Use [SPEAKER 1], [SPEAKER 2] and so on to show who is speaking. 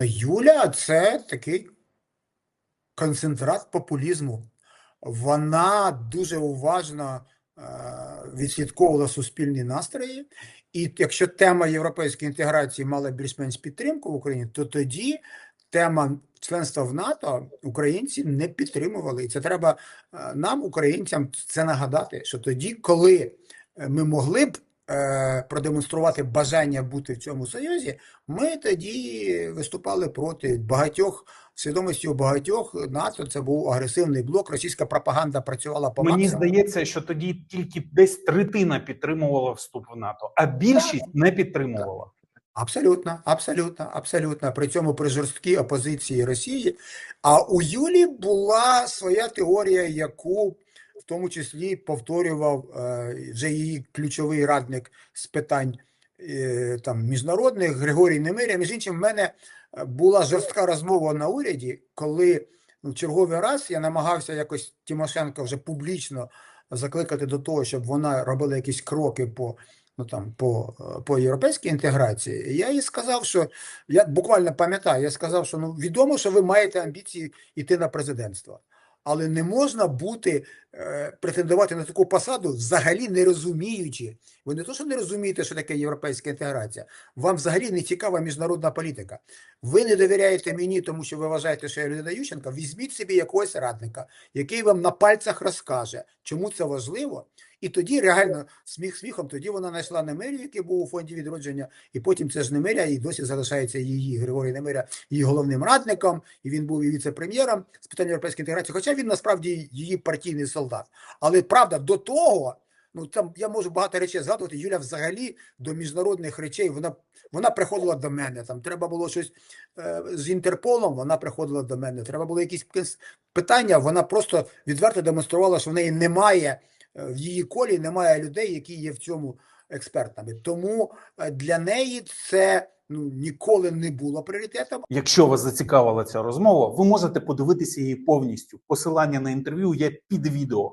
[SPEAKER 1] Юля це такий концентрат популізму. Вона дуже уважно е, відслідковувала суспільні настрої. І якщо тема європейської інтеграції мала більш-менш підтримку в Україні, то тоді тема членства в НАТО українці не підтримували. І це треба е, нам, українцям, це нагадати, що тоді, коли е, ми могли б продемонструвати бажання бути в цьому союзі, ми тоді виступали проти багатьох свідомості у багатьох НАТО. Це був агресивний блок. Російська пропаганда працювала по
[SPEAKER 2] Мені
[SPEAKER 1] максимуму.
[SPEAKER 2] здається, що тоді тільки десь третина підтримувала вступ в НАТО, а більшість не підтримувала.
[SPEAKER 1] Абсолютно, абсолютно, абсолютно. При цьому при жорсткій опозиції Росії. А у Юлі була своя теорія, яку в тому числі повторював е, вже її ключовий радник з питань е, там міжнародних Григорій Немиря. Між іншим, в мене е, була жорстка розмова на уряді, коли ну, в черговий раз я намагався якось Тимошенко вже публічно закликати до того, щоб вона робила якісь кроки по ну там по, по європейській інтеграції, я їй сказав, що я буквально пам'ятаю, я сказав, що ну відомо, що ви маєте амбіції йти на президентство, але не можна бути е, претендувати на таку посаду, взагалі не розуміючи. Ви не то, що не розумієте, що таке європейська інтеграція, вам взагалі не цікава міжнародна політика. Ви не довіряєте мені, тому що ви вважаєте, що я людина Ющенка. Візьміть собі якогось радника, який вам на пальцях розкаже, чому це важливо. І тоді реально сміх сміхом, тоді вона знайшла Немирю, який був у фонді відродження, і потім це ж Немиря, і досі залишається її Григорій Немиря її головним радником, і він був і віце-прем'єром з питань європейської інтеграції. Хоча він насправді її партійний солдат. Але правда, до того, ну там я можу багато речей згадувати. Юля взагалі до міжнародних речей вона вона приходила до мене. Там треба було щось е, з Інтерполом. Вона приходила до мене. Треба було якісь питання. Вона просто відверто демонструвала, що в неї немає в її колі, немає людей, які є в цьому експертами. Тому е, для неї це ну ніколи не було пріоритетом.
[SPEAKER 2] Якщо вас зацікавила ця розмова, ви можете подивитися її повністю. Посилання на інтерв'ю є під відео.